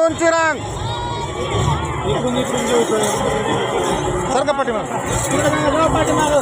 दोनची रांग सर का पाठीमाग पाठीमाग.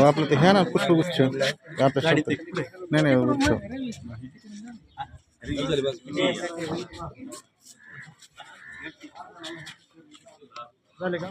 आपलं ते ह्या ना पुष्पगुच्छ आपल्या शॉपचं. नाही नाही गुच्छ झाले का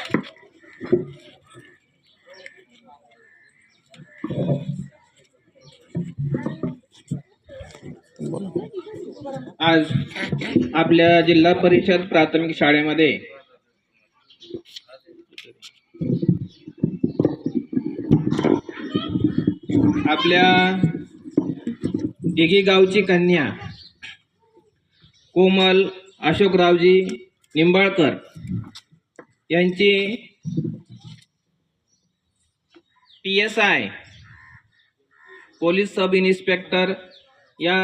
आज आपल्या जिल्हा परिषद प्राथमिक शाळेमध्ये आपल्या दिघी गावची कन्या कोमल अशोकरावजी निंबाळकर यांची P S I police sub inspector या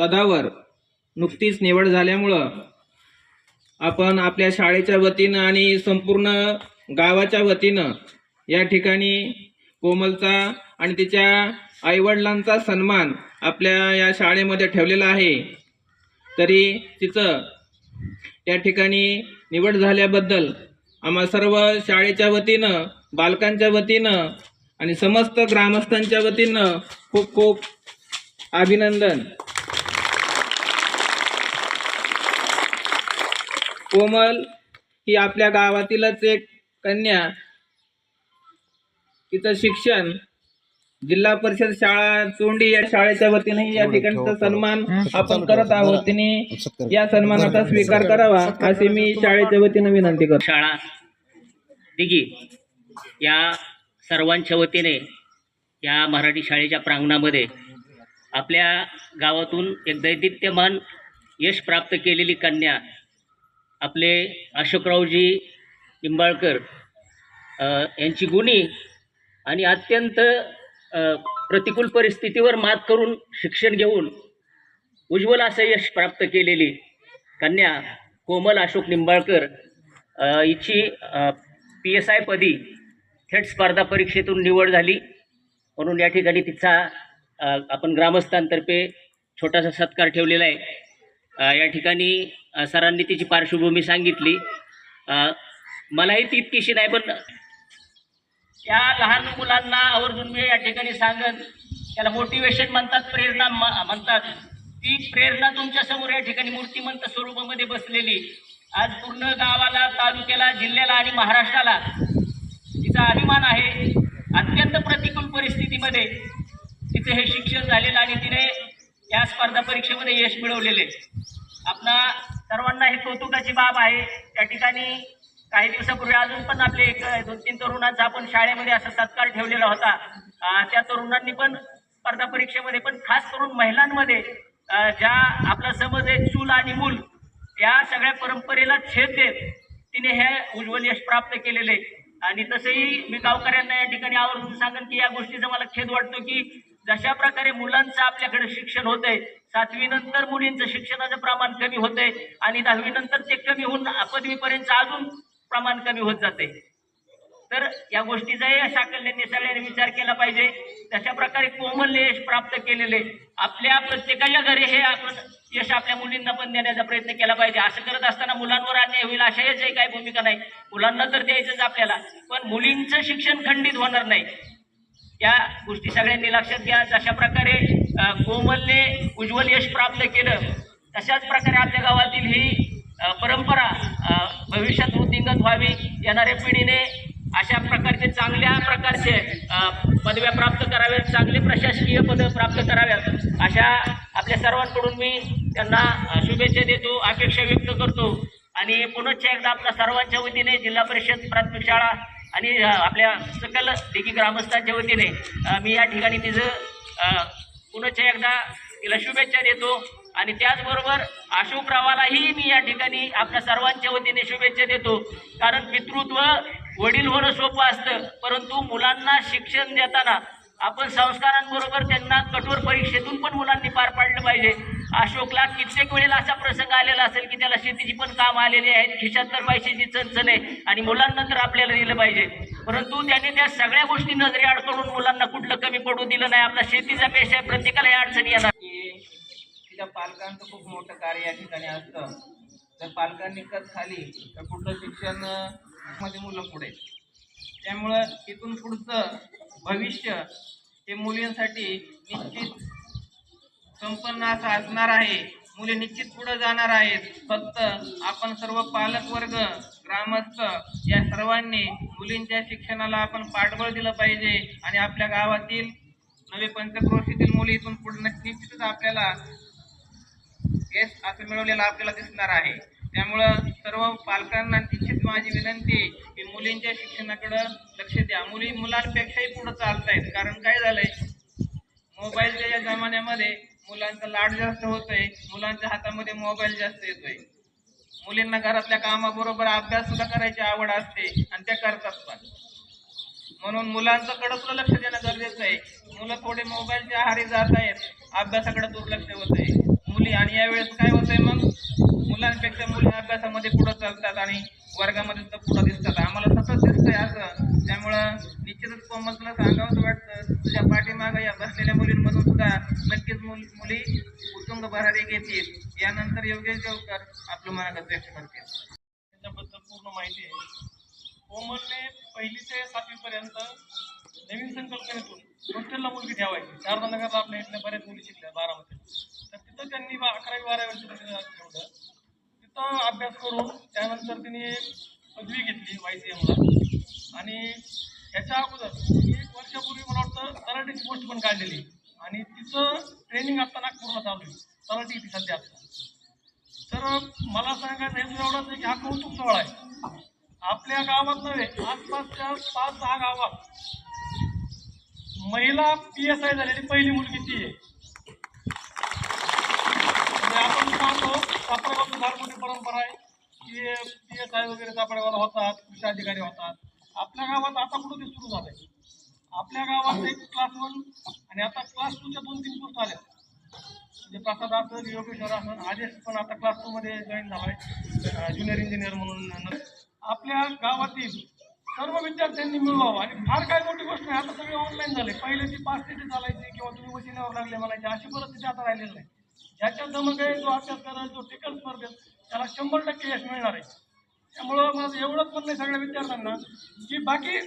पदावर नुकतीच निवड झाल्यामुळं आपण आपल्या शाळेच्या वतीनं आणि संपूर्ण गावाच्या वतीनं या ठिकाणी कोमलचा आणि तिच्या आईवडिलांचा सन्मान आपल्या या शाळेमध्ये ठेवलेला आहे. तरी तिचं या ठिकाणी निवड झाल्याबद्दल आम्हा सर्व शाळेच्या वतीनं बालकांच्या वतीनं आणि समस्त ग्रामस्थांच्या वतीनं खूप खूप अभिनंदन. कोमल ही आपल्या गावातीलच एक कन्या. तिचं शिक्षण जिल्हा परिषद शाळा चोंडी या शाळेच्या वतीने या ठिकाणचा सन्मान आपण करत आहोत. तिने या सन्मानाचा स्वीकार करावा असे मी शाळेच्या वतीने विनंती करतो. शाळा दिघी या सर्वांच्या वतीने या मराठी शाळेच्या प्रांगणामध्ये आपल्या गावातून एक दैदिप्यमान यश प्राप्त केलेली कन्या आपले अशोकरावजी निंबाळकर यांची गुणी आणि अत्यंत प्रतिकूल परिस्थितीवर मात करून शिक्षण घेऊन उज्ज्वल असं यश प्राप्त केलेली कन्या कोमल अशोक निंबाळकर हिची पी एस आय पदी थेट स्पर्धा परीक्षेतून निवड झाली. म्हणून या ठिकाणी तिचा आपण ग्रामस्थांतर्फे छोटासा सत्कार ठेवलेला आहे. या ठिकाणी सरांनी तिची पार्श्वभूमी सांगितली. मलाही ती इतकीशी नाही पण या लहान मुलांना आवर्जून मी या ठिकाणी सांगत त्याला मोटिवेशन म्हणतात प्रेरणा म्हणतात. ती प्रेरणा तुमच्यासमोर या ठिकाणी मूर्तिमंत स्वरूपामध्ये बसलेली. आज पूर्ण गावाला तालुक्याला जिल्ह्याला आणि महाराष्ट्राला तिचा अभिमान आहे. अत्यंत प्रतिकूल परिस्थितीमध्ये तिचं हे शिक्षण झालेलं आणि तिने या स्पर्धा परीक्षेमध्ये यश मिळवलेले आपणा सर्वांना हे कौतुकाची बाब आहे. त्या ठिकाणी काही दिवसापूर्वी अजून पण आपले एक दोन तीन तरुणांचा आपण शाळेमध्ये असा सत्कार ठेवलेला होता. त्या तरुणांनी पण स्पर्धा परीक्षेमध्ये पण खास करून महिलांमध्ये ज्या आपला समज आहे चूल आणि मूल या सगळ्या परंपरेला छेद देत तिने हे उज्ज्वल यश प्राप्त केलेले. आणि तसंही मी गावकऱ्यांना या ठिकाणी आवर्जून सांगेन की या गोष्टीचा मला खेद वाटतो की जशा प्रकारे मुलांचं आपल्याकडे शिक्षण होतंय सातवी नंतर मुलींचं शिक्षणाचं प्रमाण कमी होतंय आणि दहावी नंतर ते कमी होऊन पदवीपर्यंत अजून प्रमाण कमी होत जाते तर या गोष्टीचाही अशा कल्याणी सगळ्यांनी विचार केला पाहिजे. तशा प्रकारे कोमल यश प्राप्त केलेले आपल्या प्रत्येकाच्या घरी हे आपण यश आपल्या मुलींना पण देण्याचा प्रयत्न केला पाहिजे. असं करत असताना मुलांवर अन्याय होईल अशा याची काही भूमिका नाही. मुलांना तर द्यायचंच आपल्याला पण मुलींचं शिक्षण खंडित होणार नाही. या गोष्टी सगळ्यांनी लक्षात घ्या. जशा प्रकारे कोमलने उज्ज्वल यश प्राप्त केलं. तशाच प्रकारे आपल्या गावातील ही परंपरा भविष्यात वृद्धिंगत व्हावी येणाऱ्या पिढीने अशा प्रकारचे चांगल्या प्रकारचे पदव्या प्राप्त कराव्यात चांगले प्रशासकीय पद प्राप्त कराव्यात अशा आपल्या सर्वांकडून मी त्यांना शुभेच्छा देतो अपेक्षा व्यक्त करतो. आणि पुनश्च एकदा आपल्या सर्वांच्या वतीने जिल्हा परिषद प्राथमिक शाळा आणि आपल्या सकल दिघी ग्रामस्थांच्या वतीने मी या ठिकाणी तिचं पुनश्च एकदा तिला शुभेच्छा देतो. आणि त्याचबरोबर अशोकरावालाही मी या ठिकाणी आपल्या सर्वांच्या वतीने शुभेच्छा देतो. कारण पितृत्व वडील होणं सोपं असतं. परंतु मुलांना शिक्षण देताना आपण संस्कारांबरोबर त्यांना कठोर परीक्षेतून पण मुलांनी पार पाडलं पाहिजे. अशोकला कित्येक वेळेला असा प्रसंग आलेला असेल की त्याला शेतीची पण काम आलेली आहेत खिशात तर पैशाची चणचण आहे आणि मुलांना तर आपल्याला दिलं पाहिजे. परंतु त्याने त्या सगळ्या गोष्टी नजरे अडकडून मुलांना कुठलं कमी पडू दिलं नाही. आपला शेतीचा पेशा आहे प्रत्येकाला या अडचणी येणार. तिच्या पालकांचं खूप मोठं कार्य या ठिकाणी असतं. जर पालकांनी कच खाली तर पुढचं शिक्षणमध्ये मुलं पुढे. त्यामुळं इथून पुढचं भविष्य हे मुलींसाठी निश्चित संपन्न असं असणार आहे. मुली निश्चित पुढे जाणार आहेत. फक्त आपण सर्व पालक वर्ग ग्रामस्थ या सर्वांनी मुलींच्या शिक्षणाला आपण पाठबळ दिलं पाहिजे आणि आपल्या गावातील नवे पंचक्रोशीतील मुली इथून पुढे निश्चितच आपल्याला यश असं मिळवलेलं आपल्याला दिसणार आहे. त्यामुळं सर्व पालकांना निश्चित माझी विनंती की मुलींच्या शिक्षणाकडं लक्ष द्या. मुली मुलांपेक्षाही पुढे आहेत कारण काय झालंय? मोबाईलच्या या जमान्यामध्ये मुलांचा लाड जास्त होतोय मुलांच्या हातामध्ये मोबाईल जास्त येतोय. मुलींना घरातल्या कामाबरोबर अभ्यास सुद्धा करायची आवड असते आणि त्या करतात पण. म्हणून मुलांचं कडे सुद्धा लक्ष देणं गरजेचं आहे. मुलं थोडे मोबाईलच्या आहारी जात आहेत अभ्यासाकडे दुर्लक्ष होत आहे. मुली आणि यावेळेस काय होत आहे मग? मुलांपेक्षा मुली अभ्यासामध्ये पुढं चालतात आणि वर्गामध्ये सुद्धा पुढं दिसतात. आम्हाला सतत दिसतंय असं. त्यामुळं निश्चितच कोमल तुला सांगावंच वाटतं. तुझ्या पाठीमागं या बसलेल्या मुलींमधून सुद्धा नक्कीच मुल मुली उत्तुंग भरारी घेतील. यानंतर योगेश देवकर आपलं मनात व्यक्त करतील. त्याच्याबद्दल पूर्ण माहिती आहे. कोमलने पहिली ते सातवीपर्यंत नवीन संकल्पनेतून हॉस्टेलला मुलगी ठेवायची. शारदा नगरला आपल्या इथल्या बऱ्याच मुली शिकल्या बारामध्ये तर तिथं त्यांनी बा- अकरावी बारावी ठेवलं. तिथं अभ्यास करून त्यानंतर तिने पदवी घेतली वाय सी एमला आणि याच्या अगोदर एक वर्षापूर्वी मला वाटतं तलाठीची पोस्ट पण काढलेली. आणि तिचं ट्रेनिंग आता नागपूरला चालू आहे. तलाठी ती सध्या आता. तर मला सांगायचं हेतू एवढाच आहे की हा कौतुक सोहळा आहे. आपल्या गावात नव्हे आसपासच्या पाच दहा गावात महिला पी एस आय झालेली पहिली मुलगी ती आहे. म्हणजे आपण पाहतो सापडेगावची फार मोठी परंपरा आहे की पी एस आय वगैरे सापडेगावला होतात कृषी अधिकारी होतात. आपल्या गावात आता कुठं ते सुरू झालंय? आपल्या गावात एक क्लास वन आणि आता क्लास टूच्या दोन तीन कोर्स आल्या. म्हणजे प्रसाद असेल योगेश्वर असं आदेश पण आता क्लास टू मध्ये जॉईन झालाय. ज्युनियर इंजिनियर म्हणून. आपल्या गावातील सर्व विद्यार्थ्यांनी मिळवावं. आणि फार काय मोठी गोष्ट नाही आता सगळे ऑनलाईन झाले. पहिले ती पाच तिथे चालायची किंवा तुम्ही वशिल्यावर लागले म्हणायचे अशी परिस्थिती आता राहिलेली नाही. ज्याच्या दमक आहे जो अभ्यास करत जो टिकल स्पर्धेत त्याला शंभर टक्के यश मिळणार आहे. त्यामुळं माझं एवढंच म्हणणं सगळ्या विद्यार्थ्यांना. की बाकी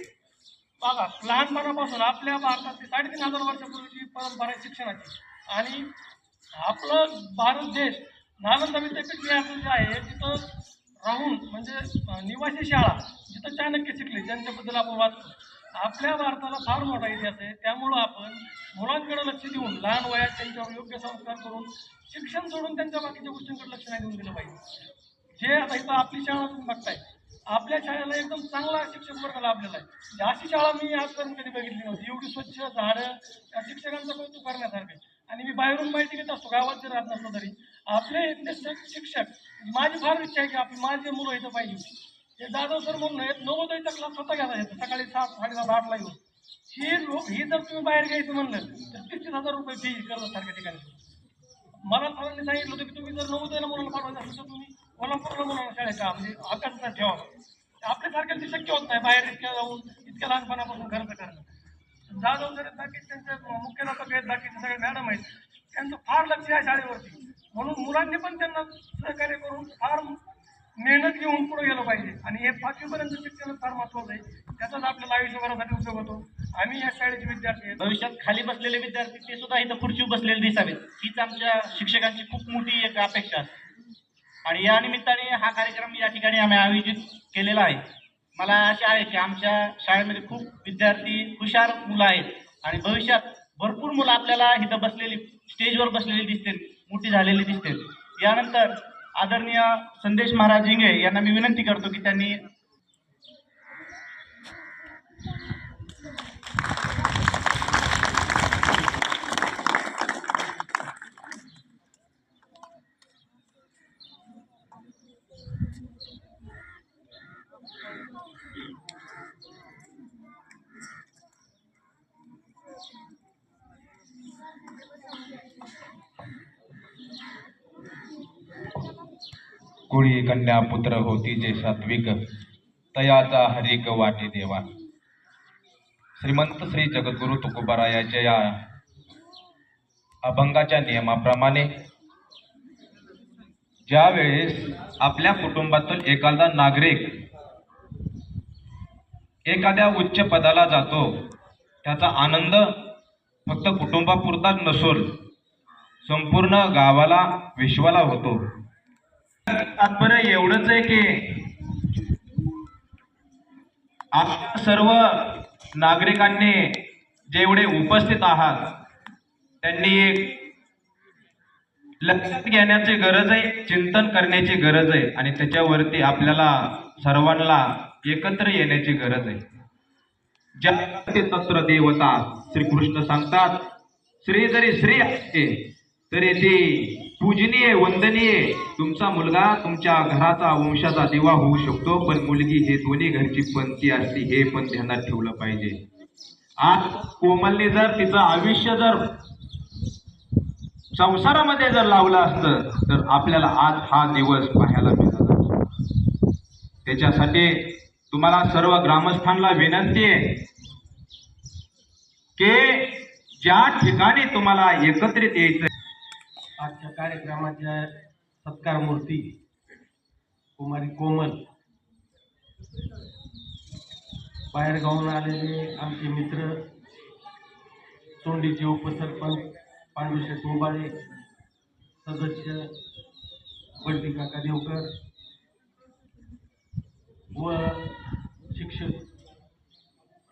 बघा लहानपणापासून आपल्या भारताची साडेतीन हजार वर्षापूर्वीची परंपरा आहे शिक्षणाची. आणि आपलं भारत देश नालंदा विद्यापीठ जे जे आहे तिथं राहून म्हणजे निवासी शाळा जिथं चाणक्य शिकले ज्यांच्याबद्दल आपण वाचतो आपल्या भारताला फार मोठा इतिहास आहे. त्यामुळं आपण मुलांकडे लक्ष देऊन लहान वयात त्यांच्यावर योग्य संस्कार करून शिक्षण सोडून त्यांच्या बाकीच्या गोष्टींकडे लक्ष नाही देऊन दिलं पाहिजे. जे आता इथं आपली शाळा तुम्ही बघताय आपल्या शाळेला एकदम चांगला शिक्षक वर्ग लाभलेला आहे. म्हणजे अशी शाळा मी आजपर्यंत कधी बघितली नव्हती. एवढी स्वच्छ झाडं त्या शिक्षकांचं कौतुक करण्यासारखं आहे. आणि मी बाहेरून माहिती घेत असतो गावात जर राहत नसलो तरी. आपले इथले शिक्षक म्हणजे माझी फार इच्छा आहे की आपली माझे मुलं इथं पाहिजे. हे जाधव सर म्हणून आहेत नवोदयचा क्लास स्वतः घ्यायला येतो सकाळी सात साडेसात आठला येऊन. ही लोक ही जर तुम्ही बाहेर घ्यायचं म्हणलं तर तीस हजार रुपये फी कर्जसारख्या ठिकाणी. मला सरांनी सांगितलं होतं की तुम्ही जर नवोदयला मुलांना पाठवायचं असेल तर तुम्ही कोल्हापूरला मुलांना शाळेत का म्हणजे आकांक्षा ठेवा आपल्यासारख्या ते शक्य होत नाही. बाहेर इतक्या जाऊन इतक्या लहानपणापासून खर्च करणं. जाधव सर बाकी त्यांचे लोक आहेत बाकीचे सगळे मॅडम आहेत त्यांचं फार लक्ष आहे शाळेवरती. म्हणून मुलांनी पण त्यांना सहकार्य करून फार मेहनत घेऊन पुढे गेलं पाहिजे. आणि हे पाचवीपर्यंत शिक्षण फार महत्वाचं आहे. त्याचाच आपल्याला आयुष्यभरासाठी उपयोग होतो. आम्ही या शाळेचे विद्यार्थी आहेत. भविष्यात खाली बसलेले विद्यार्थी ते सुद्धा इथं खुर्ची बसलेले दिसावेत. हीच आमच्या शिक्षकांची खूप मोठी एक अपेक्षा असते आणि या निमित्ताने हा कार्यक्रम या ठिकाणी आम्ही आयोजित केलेला आहे. मला आशा आहे की आमच्या शाळेमध्ये खूप विद्यार्थी हुशार मुलं आहेत आणि भविष्यात भरपूर मुलं आपल्याला इथं बसलेली स्टेजवर बसलेली दिसतील मोठी झालेली दिसतील. यानंतर आदरणीय संदेश महाराज इंगे यांना मी विनंती करतो की त्यांनी कुळी कन्या पुत्र होती जे सात्विक तयाचा हरिक वाटे देवा. श्रीमंत श्री जगद्गुरु तुकोबारायाच्या या अभंगाच्या नियमाप्रमाणे ज्या वेळेस आपल्या कुटुंबातून एखादा नागरिक एखाद्या उच्च पदाला जातो त्याचा आनंद फक्त कुटुंबापुरताच नसून संपूर्ण गावाला विश्वाला होतो. तात्पर्य एवढंच आहे की आपल्या सर्व नागरिकांनी जेवढे उपस्थित आहात त्यांनी एक लक्षात घेण्याची गरज आहे चिंतन करण्याची गरज आहे आणि त्याच्यावरती आपल्याला सर्वांना एकत्र येण्याची गरज आहे. ज्या ते तत्र देवता श्रीकृष्ण सांगतात श्री जरी श्री असते तरी ती पूजनीय वंदनीय तुमचा मुलगा तुमच्या घराचा वंशाचा दिवा होऊ शकतो पण मुलगी हे दोन्ही घरची पंथी असते हे पण ध्यानात ठेवलं पाहिजे. आज कोमलने जर तिचं आयुष्य जर संसारामध्ये जर लावलं असतं तर आपल्याला आज हा दिवस पाहायला मिळाला. त्याच्यासाठी तुम्हाला सर्व ग्रामस्थांना विनंती आहे की ज्या ठिकाणी तुम्हाला एकत्रित यायचं आजच्या कार्यक्रमाच्या सत्कार मूर्ती कुमारी कोमल. बाहेर गावून आलेले आमचे मित्र तोंडीचे उपसरपंच पांडुशेठ मोबाळे सदस्य बंटी काका देवकर व शिक्षक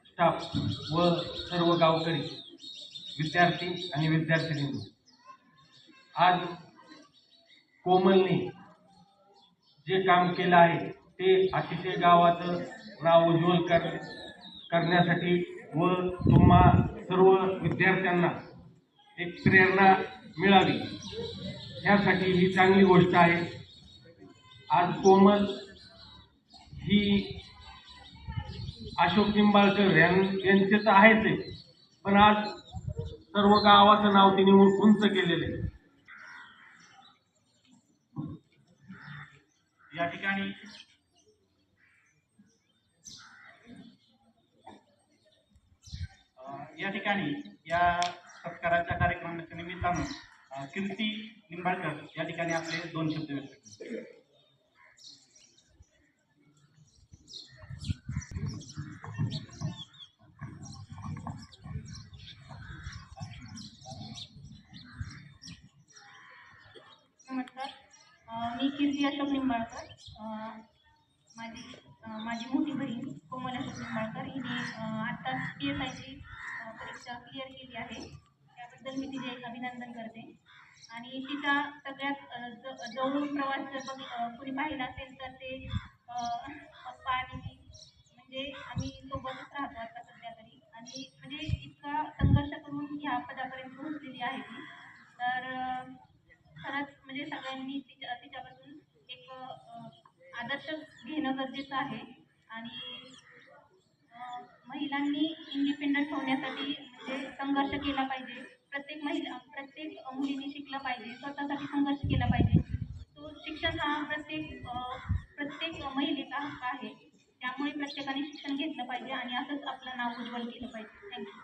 स्टाफ व सर्व गावकरी विद्यार्थी आणि विद्यार्थिनी आज कोमलने जे काम केलं आहे ते अतिशय गावाचं नाव उज्ज्वल कर करण्यासाठी व तुम्हा सर्व विद्यार्थ्यांना एक प्रेरणा मिळावी. यासाठी ही चांगली गोष्ट आहे. आज कोमल ही अशोक निंबाळकर यां- यांचे तर आहेच आहे पण आज सर्व गावाचं नाव तिने उंच केलेलं आहे. या ठिकाणी या ठिकाणी या सत्काराच्या कार्यक्रमाच्या निमित्तानं कीर्ती निंबाळकर या ठिकाणी आपले दोन शब्द व्यक्त नमस्कार. मी कीर्ती अशोक निंबाळकर. माझी माझी मोठी बहीण कोमल अशोक निंबाळकर हिने आत्ताच पी एस आयची परीक्षा क्लिअर केली आहे. त्याबद्दल मी तिचे अभिनंदन करते. आणि तिचा सगळ्यात ज- जवळून प्रवास जर बघ कुणी पाहिला असेल तर ते पप्पा आणि मी म्हणजे आम्ही सोबतच राहतो आता सध्या तरी. आणि म्हणजे इतका संघर्ष करून ह्या पदापर्यंत पोहोचलेली आहे ती. तर खरंच म्हणजे सगळ्यांनी तिच्या तिच्यापासून एक आदर्श घेणं गरजेचं आहे. आणि महिलांनी इंडिपेंडंट होण्यासाठी म्हणजे संघर्ष केला पाहिजे. प्रत्येक महिला प्रत्येक मुलीने शिकलं पाहिजे स्वतःसाठी संघर्ष केला पाहिजे. तो शिक्षण हा प्रत्येक प्रत्येक महिलेचा हक्क आहे. त्यामुळे प्रत्येकाने शिक्षण घेतलं पाहिजे आणि असंच आपलं नाव उज्ज्वल केलं पाहिजे. थँक्यू